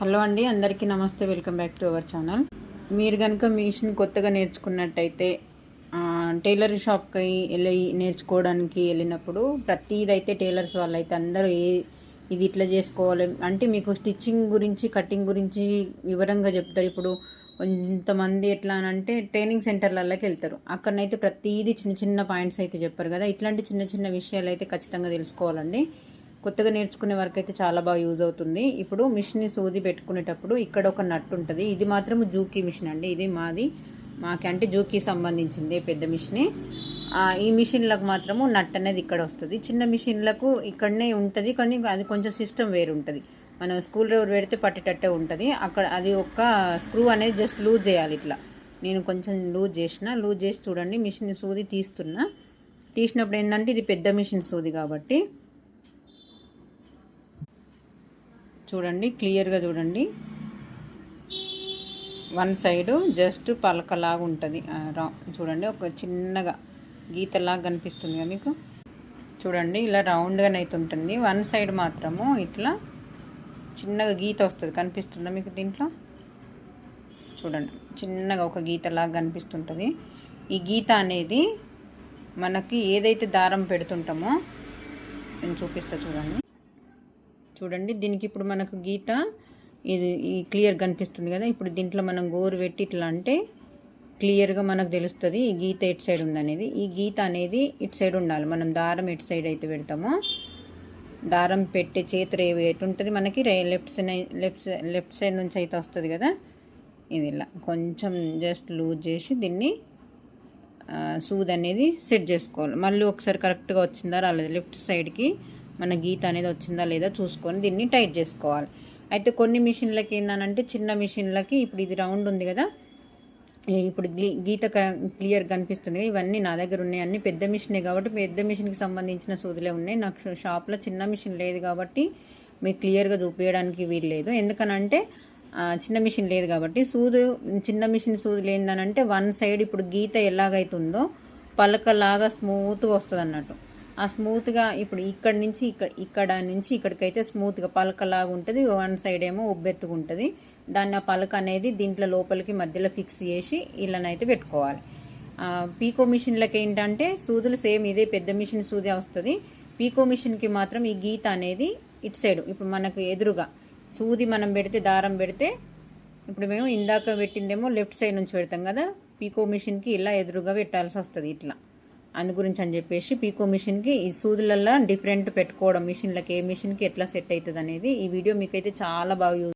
Hello అండి అందరికీ నమస్తే welcome back to our channel. మీరు కనుక మిషన్ కొత్తగా నేర్చుకున్నట్టయితే టైలర్ షాప్కి వెళ్ళి నేర్చుకోవడానికి వెళ్ళినప్పుడు ప్రతిదైతే టైలర్స్ వాళ్ళైతే అందరూ ఏ ఇది ఇట్లా చేసుకోవాలి అంటే మీకు స్టిచ్చింగ్ గురించి కటింగ్ గురించి వివరంగా చెప్తారు. ఇప్పుడు కొంతమంది ఎట్లా అని అంటే ట్రైనింగ్ సెంటర్లలోకి వెళ్తారు. అక్కడనైతే ప్రతిదీ చిన్న చిన్న పాయింట్స్ అయితే చెప్పారు కదా. ఇట్లాంటి చిన్న చిన్న విషయాలు అయితే ఖచ్చితంగా తెలుసుకోవాలండి. కొత్తగా నేర్చుకునే వరకు అయితే చాలా బాగా యూజ్ అవుతుంది. ఇప్పుడు మిషన్ని సూది పెట్టుకునేటప్పుడు ఇక్కడ ఒక నట్ ఉంటుంది. ఇది మాత్రం జూకీ మిషన్ అండి. ఇది మాది మాకంటే అంటే జూకీ సంబంధించింది పెద్ద మిషనే ఈ మిషన్లకు మాత్రము నట్ అనేది ఇక్కడ వస్తుంది. చిన్న మిషన్లకు ఇక్కడనే ఉంటుంది. కానీ అది కొంచెం సిస్టమ్ వేరు ఉంటుంది. మనం స్కూల్ డ్రైవర్ పెడితే పట్టేటట్టే ఉంటుంది. అక్కడ అది ఒక స్క్రూ అనేది జస్ట్ లూజ్ చేయాలి ఇట్లా. నేను కొంచెం లూజ్ చేసిన లూజ్ చేసి చూడండి మిషన్ సూది తీస్తున్నా. తీసినప్పుడు ఏంటంటే ఇది పెద్ద మిషన్ సూది కాబట్టి చూడండి క్లియర్గా చూడండి. వన్ సైడు జస్ట్ పలకలాగా ఉంటుంది. చూడండి ఒక చిన్నగా గీతలాగా కనిపిస్తుంది మీకు. చూడండి ఇలా రౌండ్గానైతే ఉంటుంది. వన్ సైడ్ మాత్రము ఇట్లా చిన్నగా గీత వస్తుంది. కనిపిస్తుందా మీకు దీంట్లో? చూడండి చిన్నగా ఒక గీతలాగా కనిపిస్తుంటుంది. ఈ గీత అనేది మనకి ఏదైతే దారం పెడుతుంటామో నేను చూపిస్తా చూడండి. చూడండి. దీనికి ఇప్పుడు మనకు గీత ఇది ఈ క్లియర్ కనిపిస్తుంది కదా. ఇప్పుడు దీంట్లో మనం గోరు పెట్టి ఇట్లా అంటే క్లియర్గా మనకు తెలుస్తుంది ఈ గీత ఎటు సైడ్ ఉందనేది. ఈ గీత అనేది ఇటు సైడ్ ఉండాలి. మనం దారం ఎటు సైడ్ అయితే పెడతామో దారం పెట్టే చేతులు ఏవి ఎటు ఉంటుంది మనకి రే left side left side left side నుంచి అయితే వస్తుంది కదా. ఇది ఇలా కొంచెం జస్ట్ లూజ్ చేసి దీన్ని సూద్ సూది అనేది సెట్ చేసుకోవాలి. మళ్ళీ ఒకసారి కరెక్ట్గా వచ్చిందా రాలేదు? లెఫ్ట్ సైడ్కి మన గీత అనేది వచ్చిందా లేదా చూసుకొని దీన్ని టైట్ చేసుకోవాలి. అయితే కొన్ని మిషన్లకి ఏంటంటే చిన్న మిషన్లకి ఇప్పుడు ఇది రౌండ్ ఉంది కదా. ఇప్పుడు గీత క్లియర్ కనిపిస్తుంది ఇవన్నీ నా దగ్గర ఉన్నాయి. అన్ని పెద్ద మిషనే కాబట్టి పెద్ద మిషన్కి సంబంధించిన సూదులే ఉన్నాయి. నాకు షాప్లో చిన్న మిషన్ లేదు కాబట్టి మీకు క్లియర్గా చూపించడానికి వీలు లేదు. ఎందుకనంటే చిన్న మిషన్ లేదు కాబట్టి సూదు చిన్న మిషన్ సూదులు ఏందనంటే వన్ సైడ్ ఇప్పుడు గీత ఎలాగైతుందో పలకలాగా స్మూత్గా వస్తుంది అన్నట్టు ఆ స్మూత్గా ఇప్పుడు ఇక్కడ నుంచి ఇక్కడ ఇక్కడ నుంచి ఇక్కడికైతే స్మూత్గా పలకలాగా ఉంటుంది. వన్ సైడ్ ఏమో ఉబ్బెత్తుగా ఉంటుంది దాన్ని ఆ పలక అనేది దీంట్లో లోపలికి మధ్యలో ఫిక్స్ చేసి ఇళ్ళనైతే పెట్టుకోవాలి. పీకో మిషన్లకి ఏంటంటే సూదులు సేమ్ ఇదే పెద్ద మిషన్ సూదే వస్తుంది. పీకో మిషన్కి మాత్రం ఈ గీత అనేది ఇటు సైడ్ ఇప్పుడు మనకు ఎదురుగా సూది మనం పెడితే దారం పెడితే ఇప్పుడు మేము ఇందాక పెట్టిందేమో లెఫ్ట్ సైడ్ నుంచి పెడతాం కదా పీకో మిషన్కి ఇలా ఎదురుగా పెట్టాల్సి వస్తుంది ఇట్లా. అందు గురించి అని చెప్పేసి పీకో మిషన్కి ఈ సూదులల్లో డిఫరెంట్ పెట్టుకోవడం మిషన్లకి ఏ మిషన్కి ఎట్లా సెట్ అవుతుంది అనేది ఈ వీడియో మీకైతే చాలా బాగా యూజ్